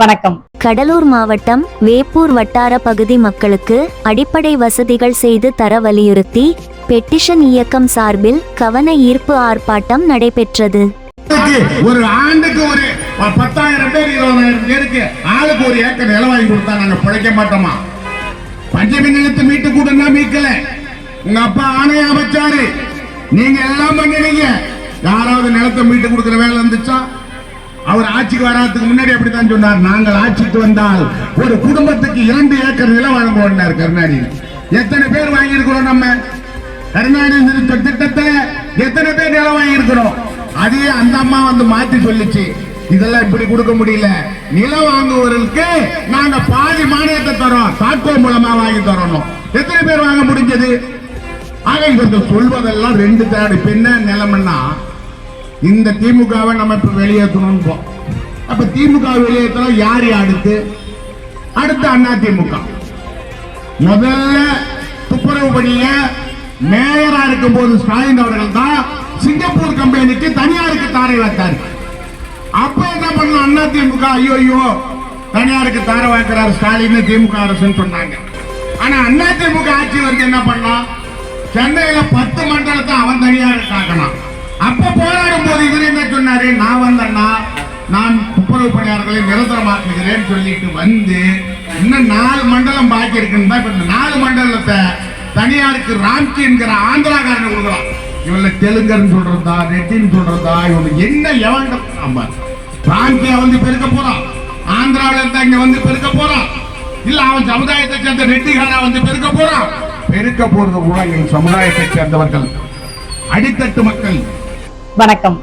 வணக்கம். கடலூர் மாவட்டம் வேப்பூர் வட்டார பகுதி மக்களுக்கு அடிப்படை வசதிகள் செய்து தர வலியுறுத்தி பெட்டிஷன் இயக்கம் சார்பில் கவன ஈர்ப்பு ஆர்ப்பாட்டம் நடைபெற்றது. ஒரு ஆண்டுக்கு ஒரு பத்தாயிரம் பேர் இருபதாயிரம் பேருக்கு ஆளுக்கு ஒரு ஏக்கர் நிலம் வாங்கி கொடுத்தா நாங்க பிழைக்க மாட்டோமா? பஞ்சமி நிலத்தை மீட்டு கூடனா மீட்கல. உங்க அப்பா ஆணையா வச்சாரு நீங்க எல்லாம் பண்ணினீங்க. யாராவது நிலத்தை மீட்டு கொடுக்கிற வேலை இருந்துச்சா? அவர் ஆட்சிக்கு வராதுக்கு முன்னாடி அப்படித்தான் சொன்னார். நாங்கள் ஆட்சிக்கு வந்தால் ஒரு குடும்பத்துக்கு இரண்டு ஏக்கர் நிலம் வழங்குவோம்னார் கருணாநிதி. எத்தனை பேர் வாங்கி இருக்கிறோம் நம்ம? கருணாநிதி திட்டத்தை எத்தனை பேர் நிலம் வாங்கியிருக்கிறோம்? அதே அந்த அம்மா வந்து மாத்தி சொல்லிச்சு. இதெல்லாம் இப்படி கொடுக்க முடியல. நிலம் வாங்குவவர்களுக்கு நாங்க பாதி மானியத்தை தரோம். தாக்கோ மூலமா வாங்கி தரணும். எத்தனை பேர் வாங்க முடிஞ்சது? ஆக இவர்கள் சொல்வதெல்லாம் ரெண்டு தாடு. பின்ன நிலமன்னா இந்த திமுகவை நம்ம இப்ப வெளியேற்றணும் போ. அப்ப திமுக வெளியேற்றணும் யார் அடுத்து அடுத்து அண்ணா திமுக. முதல்ல துப்புரவு பணிய மேயரா இருக்கும் போது ஸ்டாலின் அவர்கள் தான் சிங்கப்பூர் கம்பெனிக்கு தனியாருக்கு தாரை வைத்தார் அப்ப என்ன பண்ண அண்ணா திமுக ஐயோ ஐயோ தனியாருக்கு தாரை வைக்கிறார் ஸ்டாலின் திமுக அரசுன்னு சொன்னாங்க. ஆனா அண்ணா திமுக ஆட்சி வந்து என்ன பண்ணலாம்? சென்னையில பத்து மண்டலத்தை வந்தேன்னா நான் துப்புரவு பணியாளர்களை நிரந்தரமாக்குகிறேன் சொல்லிட்டு வந்து இன்னும் நாலு மண்டலம் பாக்கி இருக்குன்னு தான் இப்ப இந்த நாலு மண்டலத்தை தனியாருக்கு ராம்கி என்கிற ஆந்திராக்காரனை கொடுக்கலாம் இவங்கள தெலுங்கர்னு சொல்றதா ரெட்டின்னு சொல்றதா இவங்க என்ன எவன் ஆமா. ராம்கியா வந்து பெருக்க போறான். ஆந்திராவில இருந்தா இங்க வந்து பெருக்க போறான். இல்ல அவன் சமுதாயத்தை சேர்ந்த ரெட்டிகாரா வந்து பெருக்க போறான். பெருக்க போறது கூட எங்கள் சமுதாயத்தை சேர்ந்தவர்கள். அடித்தட்டு மக்கள். வணக்கம்.